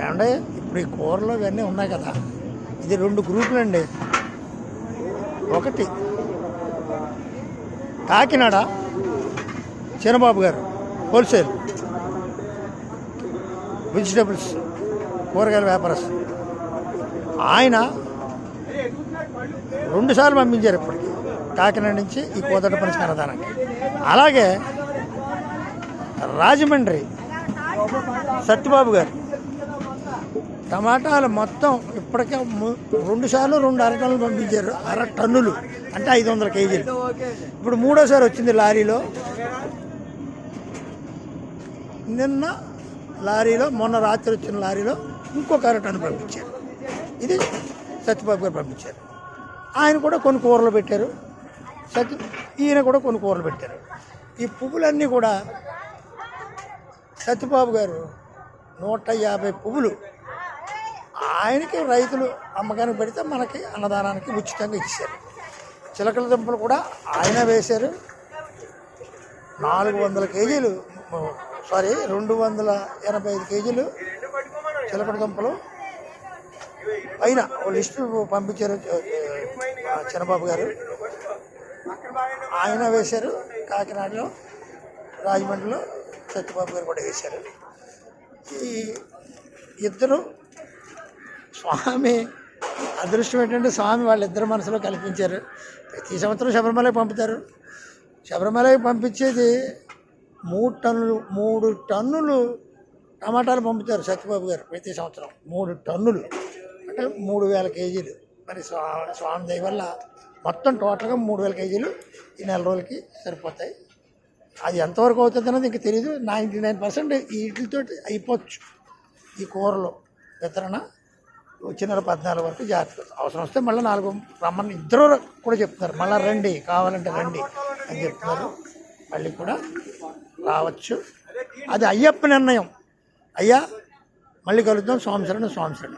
ఏమంటే ఇప్పుడు ఈ కూరలు ఇవన్నీ ఉన్నాయి కదా. ఇది రెండు గ్రూపులు అండి. ఒకటి. కాకినాడ చిన్నబాబు గారు హోల్సేల్. వెజిటబుల్స్ కూరగాయల వ్యాపారస్తు ఆయన రెండుసార్లు పంపించారు ఇప్పటికి. కాకినాడ నుంచి ఈ కోదట పని అలాగే రాజమండ్రి సత్యబాబు గారు టమాటాలు మొత్తం ఇప్పటికే రెండు సార్లు రెండు అర టన్నులు పంపించారు. అర టన్నులు. అంటే ఐదు వందల కేజీలు. ఇప్పుడు మూడోసారి వచ్చింది లారీలో. నిన్న లారీలో మొన్న రాత్రి వచ్చిన లారీలో ఇంకొక అర టన్ను పంపించారు. ఇది సత్యబాబు గారు పంపించారు. ఆయన కూడా కొన్ని కూరలు పెట్టారు. సత్య ఈయన కూడా కొన్ని కూరలు పెట్టారు. ఈ పువ్వులన్నీ కూడా సత్యబాబు గారు నూట యాభై పువ్వులు ఆయనకి రైతులు అమ్మకానికి పెడితే మనకి అన్నదానానికి ఉచితంగా ఇచ్చారు చిలకల దుంపలు కూడా ఆయన వేశారు. నాలుగు వందల కేజీలు సారీ రెండు వందల ఎనభై ఐదు కేజీలు చిలకడ దుంపలు పైన ఓ లిస్టు పంపించారు చిన్నబాబు గారు. ఆయన వేశారు కాకినాడలో రాజమండ్రిలో సత్యబాబు గారు కూడా వేశారు. ఈ ఇద్దరు స్వామి అదృష్టం ఏంటంటే స్వామి వాళ్ళిద్దరు మనసులో కల్పించారు. ప్రతి సంవత్సరం శబరిమలకి పంపుతారు. శబరిమలకి పంపించేది మూడు టన్నులు మూడు టన్నులు టమాటాలు పంపుతారు సత్యబాబు గారు ప్రతి సంవత్సరం. మూడు టన్నులు. అంటే మూడు వేల కేజీలు. మరి స్వా స్వామి దయ వల్ల మొత్తం టోటల్గా మూడు వేల కేజీలు ఈ నెల రోజులకి సరిపోతాయి. అది ఎంతవరకు అవుతుంది అన్నది ఇంక తెలియదు నైంటీ నైన్ పర్సెంట్ వీటితో అయిపోవచ్చు. ఈ కూరలో వితరణ. వచ్చే పద్నాలుగు వరకు జాగ్రత్త అవసరం వస్తే మళ్ళీ నాలుగు రమ్మని ఇద్దరు కూడా చెప్తున్నారు. మళ్ళీ రండి కావాలంటే రండి అని చెప్తున్నారు. మళ్ళీ కూడా రావచ్చు. అది అయ్యప్ప నిర్ణయం. అయ్యా మళ్ళీ కలుద్దాం. స్వామి శరణం స్వామి శరణం.